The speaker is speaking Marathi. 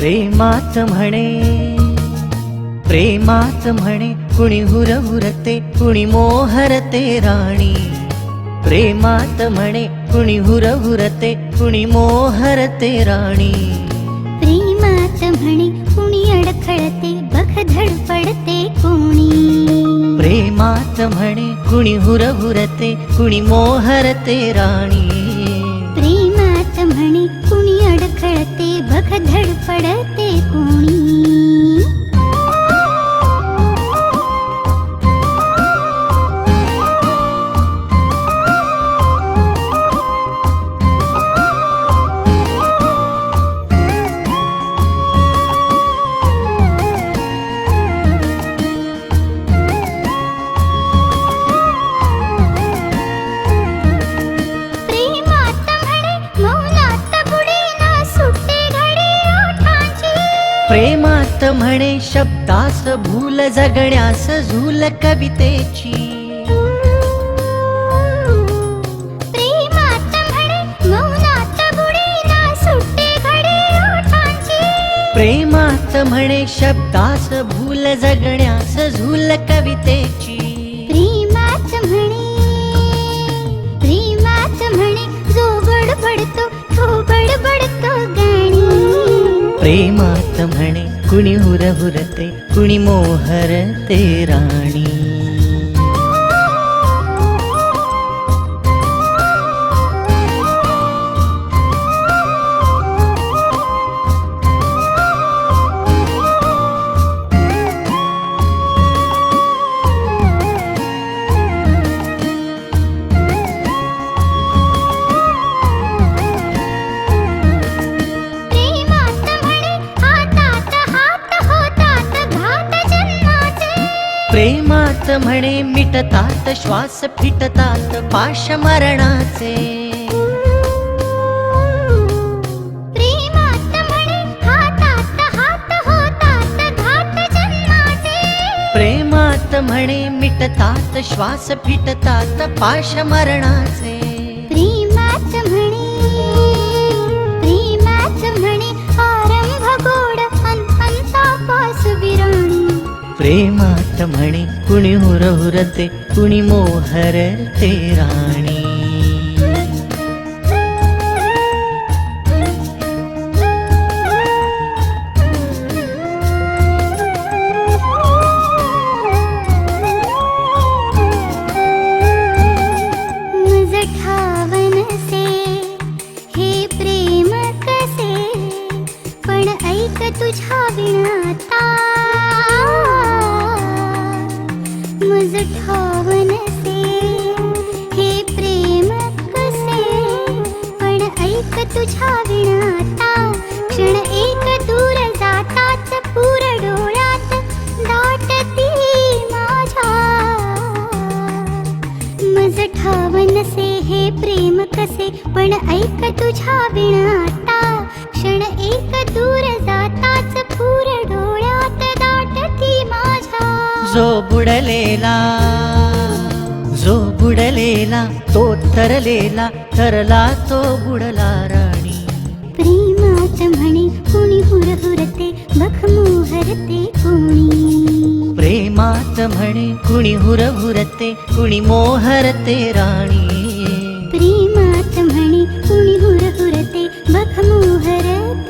प्रेमात म्हणे. प्रेमात म्हणे. कुणी हुरहुरते कुणी मोहरते राणी. प्रेमात म्हणे. कुणी हुरहुरते कुणी मोहरते राणी. प्रेमात म्हणे. कुणी अडखळते बघ धडपडते कोणी. प्रेमात म्हणे. कुणी हुरहुरते कुणी मोहरते राणी. प्रेमात म्हणे. कुणी अडखळते प्रेमात म्हणे शब्दास भूल जगण्यास झूल कवितेची. प्रेमात म्हणे शब्दास भूल जगण्यास झूल कवितेची. गाणी प्रेमात म्हणे कुणी हुरहुरते म्हणे मिटतात श्वास फिटतात पाश मरणाचे प्रेमात म्हणे मिटतात श्वास फिटतात पाश मरणाचे प्रेमात म्हणे कुणी हुरहुरते कुणी मोहरते राणी. प्रेम तुझ्या विणाता प्रेम कसे? पण ऐक तुझ्या विणाता क्षण एक दूर जाताच पूर डोळ्यात दाटती माझ्या. जो बुडलेला जो बुडलेला तो तरलेला तरला तो बुडला राणी. प्रेमात म्हणे कुणी हुरहुरते बघ मोहरते कोणी. प्रेमात म्हणे कुणी हुरहुरते कुणी मोहरते राणी. मात म्हणी कुणी हुर हुरते बखमू हरते